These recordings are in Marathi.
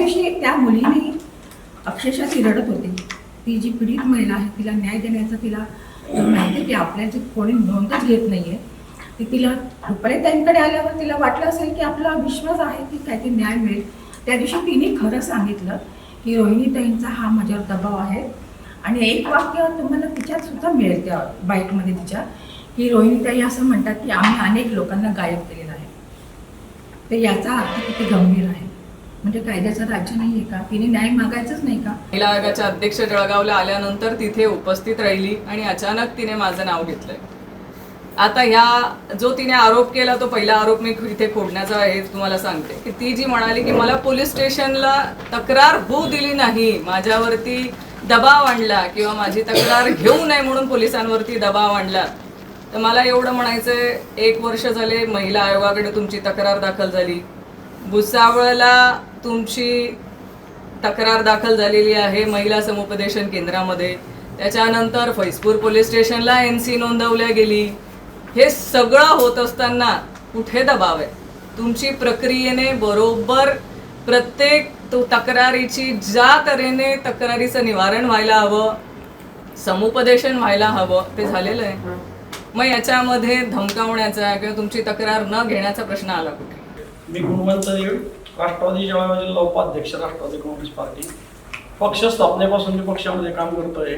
दिवशी त्या मुलीने अक्षरशः ती रडत होती. ती जी पीडित महिला आहे तिला न्याय देण्याचा तिला माहिती आहे की आपल्याची कोणी नोंदच घेत नाहीये. ती तिला त्यांकडे आल्यावर तिला वाटलं असेल की आपला विश्वास आहे की काय न्याय मिळेल. त्या दिवशी तिने खरं सांगितलं की रोहिणीताईंचा हा माझ्यावर दबाव आहे. आणि एक वाक्य तुम्हाला तिच्यात सुद्धा मिळेल त्या बाईकमध्ये तिच्या की रोहिणीताई असं म्हणतात की आम्ही अनेक लोकांना गायब केलेलं आहे. तर याचा अर्थ किती गंभीर आहे. म्हणजे कायद्याचं राज्य नाही आहे का? तिने न्याय मागायचंच नाही का? महिला आयोगाच्या अध्यक्ष जळगावला आल्यानंतर तिथे उपस्थित राहिली आणि अचानक तिने माझं नाव घेतलंय. आता ह्या जो तिने आरोप केला तो पहिला आरोप मी इथे खोडण्याचा आहे तुम्हाला सांगते. की ती जी म्हणाली की मला पोलीस स्टेशनला तक्रार होऊ दिली नाही माझ्यावरती दबाव आणला किंवा माझी तक्रार घेऊ नये म्हणून पोलिसांवरती दबाव आणला तर मला एवढं म्हणायचंय एक वर्ष झाले महिला आयोगाकडे तुमची तक्रार दाखल झाली. भुसावळला तुमची तक्रार दाखल झालेली आहे महिला समुपदेशन केंद्रामध्ये. त्याच्यानंतर फैजपूर पोलीस स्टेशनला एन सी नोंदवल्या गेली. हे सगळं होत असताना कुठे दबाव आहे? तुमची प्रक्रियेने बरोबर प्रत्येक तो तक्रारीची ज्या तऱ्हेने तक्रारीचं निवारण व्हायला हवं समुपदेशन व्हायला हवं ते झालेलं आहे. मग याच्यामध्ये धमकावण्याचा किंवा तुमची तक्रार न घेण्याचा प्रश्न आला कुठे? मी गुणवंत राष्ट्रवादी जळगाव जिल्हा उपाध्यक्ष राष्ट्रवादी काँग्रेस पार्टी पक्ष स्थापनेपासून मी पक्षामध्ये काम करतोय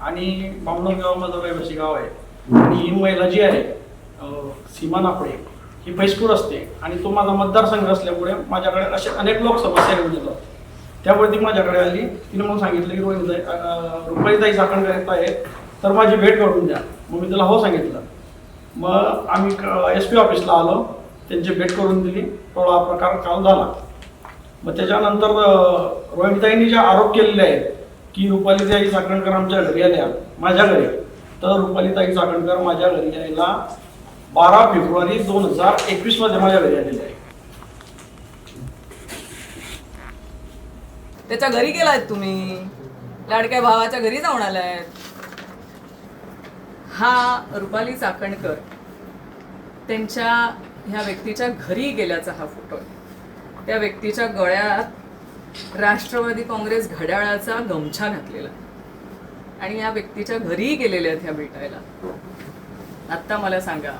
आणि बामणोर गाव माझं रहिवासी गाव आहे. आणि ही महिला जी आहे सीमा नाफडे ही फैसपूर असते आणि तो माझा मतदारसंघ असल्यामुळे माझ्याकडे असे अनेक लोक समस्या घेऊन येतात त्यामुळे ती माझ्याकडे आली. तिने मला सांगितलं की रोहिणीताई अं, रुपालीताई चाकण आहे. तर माझी भेट करून द्या. मग मी तिला हो सांगितलं. मग आम्ही एस पी ऑफिसला आलो. त्यांची भेट करून दिली. थोडा प्रकार काल झाला. मग त्याच्यानंतर अं, जे आरोप केलेले आहेत की रुपालीताई चाकणकर आमच्या घरी आल्या माझ्या घरी. तर रुपालीताई चाकणकर माझ्या घरी यायला बारा फेब्रुवारी दोन हजार एकवीसमध्ये माझ्या घरी आलेले आहे त्याच्या घरी गेलायत तुम्ही? लाडक्या भावाच्या घरी जाऊन आलाय? हा रुपाली चाकणकर त्यांच्या ह्या व्यक्तीच्या घरी गेल्याचा हा फोटो आहे. त्या व्यक्तीच्या गळ्यात राष्ट्रवादी काँग्रेस घड्याळाचा गमछा घातलेला आणि या व्यक्तीच्या घरी गेलेल्या आहेत ह्या भेटायला. आत्ता मला सांगा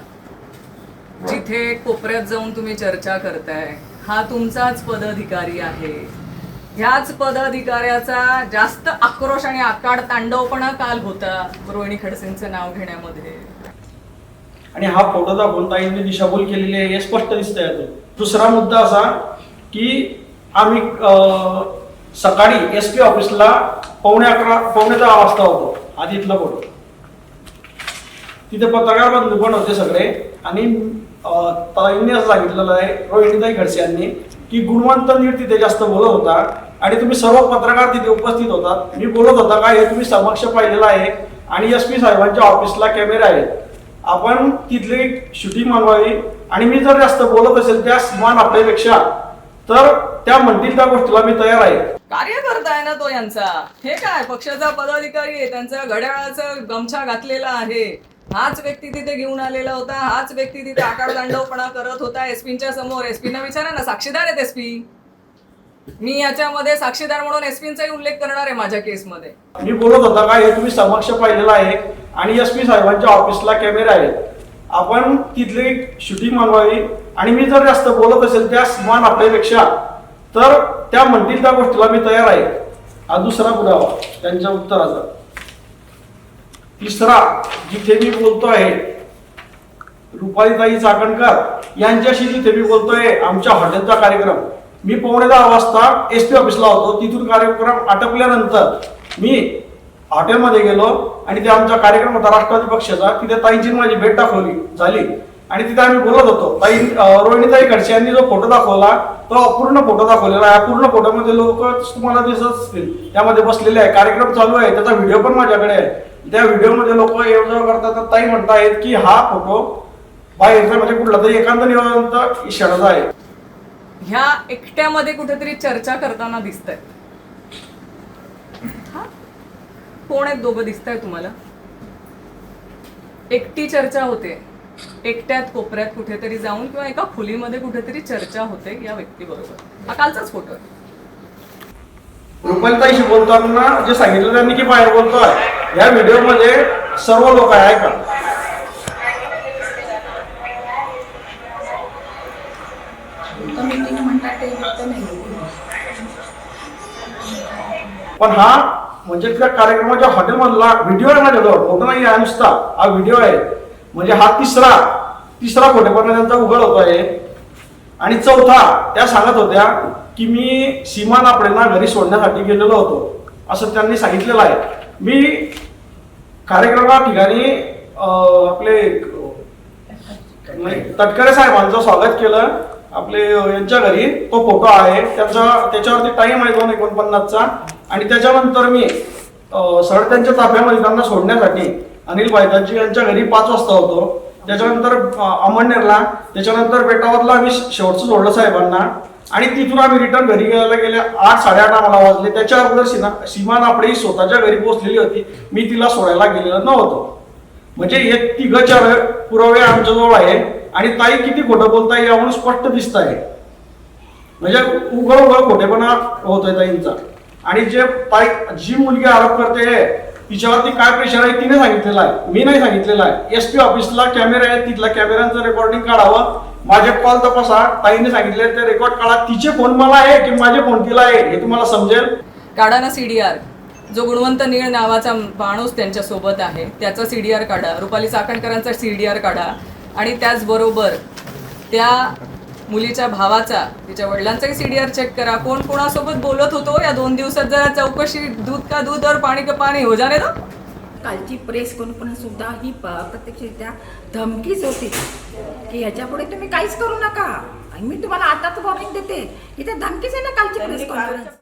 जिथे कोपऱ्यात जाऊन तुम्ही चर्चा करताय हा तुमचाच पदाधिकारी आहे. ह्याच पदाधिकाऱ्याचा जास्त आक्रोश आणि आकाड तांडवपणा काल होता रोहिणी खडसेंचं नाव घेण्यामध्ये. आणि हा फोटो दाखवून ताईंनी दिशाभूल केलेली आहे हे स्पष्ट दिसतंय दुसरा मुद्दा असा की आम्ही सकाळी एस पी ऑफिसला पावणे अकरा पावणे दहा वाजता होतो. इथलं बोलतो तिथे पत्रकार बंधू पण होते सगळे. आणि ताईंनी असं सांगितलेलं आहे रोहिणीताई खडसे यांनी की गुणवंत नीट तिथे जास्त बोलत होता आणि तुम्ही सर्व पत्रकार तिथे उपस्थित होतात मी बोलत होता का हे तुम्ही समक्ष पाहिलेलं आहे आणि एस पी साहेबांच्या ऑफिसला कॅमेरे आहेत. आपण तिथली शूटिंग मागवावी आणि मी जर जास्त बोलत असेल त्या मान आपल्यापेक्षा तर त्या म्हणतील त्या गोष्टीला मी तयार आहे. कार्यकर्ता आहे ना तो यांचा. हे काय पक्षाचा पदाधिकारी आहे त्यांचा घड्याळाचा गमछा घातलेला आहे. हाच व्यक्ती तिथे घेऊन आलेला होता हाच व्यक्ती तिथे आकार दांडवपणा करत होता एसपीच्या समोर. एसपीना विचारा ना साक्षीदार आहेत एसपी मी याच्यामध्ये साक्षीदार म्हणून एसपींचाही उल्लेख करणार आहे माझ्या केसमध्ये. मी बोलत होता का हे तुम्ही समक्ष पाहिलेलं आहे आणि एस पी साहेबांच्या ऑफिसला कॅमेरे आहेत आपण तिथली शूटिंग मागवावी आणि मी जर जास्त बोलत असेल त्या मान आपल्यापेक्षा तर त्या म्हणतील त्या गोष्टीला मी तयार आहे. हा दुसरा पुरावा त्यांच्या उत्तराचा. तिसरा जिथे मी बोलतो आहे रुपालीताई चाकणकर यांच्याशी जिथे मी बोलतोय आमच्या हॉटेलचा कार्यक्रम. मी पावणे दहा वाजता एस पी ऑफिसला होतो. तिथून कार्यक्रम आटपल्यानंतर मी हॉटेलमध्ये गेलो आणि ते आमचा कार्यक्रम होता राष्ट्रवादी पक्षाचा तिथे ताईंची माझी भेट दाखवली झाली. आणि तिथे आम्ही बोलत होतो ताई रोहिणीताई खडसे यांनी जो फोटो दाखवला तो अपूर्ण फोटो दाखवलेला आहे. अपूर्ण फोटोमध्ये म्हणजे लोक तुम्हाला दिसत असतील. त्यामध्ये बसलेले आहे कार्यक्रम चालू आहे त्याचा व्हिडिओ पण माझ्याकडे आहे. त्या व्हिडिओमध्ये लोक एवढं करतात तर ताई म्हणतायत की हा फोटो बाहेरचा म्हणजे कुठला तरी एखादा निवांत इशाराचा आहे. ह्या एकट्यामध्ये कुठेतरी चर्चा करताना दिसत आहेत कोण आहेत दोघं दिसत आहे तुम्हाला? एकटी चर्चा होते. एकट्यात कोपऱ्यात कुठेतरी जाऊन किंवा एका खोलीमध्ये कुठेतरी चर्चा होते या व्यक्तीबरोबर हा कालचाच फोटो आहे. रुपालीताईशी बोलताना जे सांगितलं त्यांनी की बाहेर बोलतोय या व्हिडिओमध्ये सर्व लोक आहे का? पण हा म्हणजे त्या कार्यक्रमाच्या हॉटेलमधला व्हिडिओ आहे माझ्याजवळ फोटो नाही आहे नुसता हा व्हिडिओ आहे. म्हणजे हा तिसरा तिसरा खोटेपणा त्यांचा उघड होतो आहे आणि चौथा त्या सांगत होत्या की मी सीमा नापडेंना घरी सोडण्यासाठी गेलेलो होतो. असं त्यांनी सांगितलेलं आहे. मी कार्यक्रमा ठिकाणी आपले तटकरे साहेबांचं स्वागत केलं. आपले यांच्या घरी तो फोटो आहे. त्याचा त्याच्यावरती टाइम आहे दोन एकोणपन्नासचा. आणि त्याच्यानंतर मी सर सरळ त्यांच्या ताफ्यामध्ये त्यांना सोडण्यासाठी अनिल पायदाजी यांच्या घरी पाच वाजता होतो. त्याच्यानंतर अमळनेरला त्याच्यानंतर बेटावरला आम्ही शेवटचं सोडलं साहेबांना. आणि तिथून आम्ही रिटर्न घरी गेल्या गेल्या आठ साडेआठ आम्हाला वाजले. त्याच्या अगोदर सीमा सीमा नापडे स्वतःच्या घरी पोहोचलेली होती. मी तिला सोडायला गेलेलो नव्हतो. म्हणजे हे तिघ चार पुरावे आमच्याजवळ आहे आणि ताई किती खोटं बोलताय यावरून स्पष्ट दिसत आहे. म्हणजे उघड उघड खोटेपणा होतोय ताईंचा. आणि जे पाय जी मुलगी आरोप करते तिच्यावरती काय प्रेशर आहे तिने सांगितलेलं आहे. मी नाही सांगितलेलं आहे. एस पी ऑफिसला कॅमेरा आहे तिथला कॅमेऱ्यांचं रेकॉर्डिंग काढावं. माझे कॉल तपासा. ताईने सांगितले ते रेकॉर्ड काढा. तिचे फोन मला आहे की माझे फोन तिला आहे हे तुम्हाला समजेल? काढा ना सीडीआर जो गुणवंत नीळ नावाचा माणूस त्यांच्यासोबत आहे त्याचा सीडीआर काढा. रुपाली चाकणकरांचा सीडीआर काढा. आणि त्याचबरोबर त्या मुलीच्या भावाचा तिच्या वडिलांचाही सीडीआर चेक करा. कोण कोणासोबत बोलत होतो? या दोन दिवसात जरा चौकशी दूध का दूध और पाणी का पाणी हो जाणे ना कालची प्रेस कॉन्फरन्स सुद्धा ही प्रत्यक्षरित्या धमकीच होती. की ह्याच्या पुढे तुम्ही काहीच करू नका. आणि मी तुम्हाला आताच वॉर्निंग देते. इथे धमकीच आहे ना कालची प्रेस कॉन्फरन्स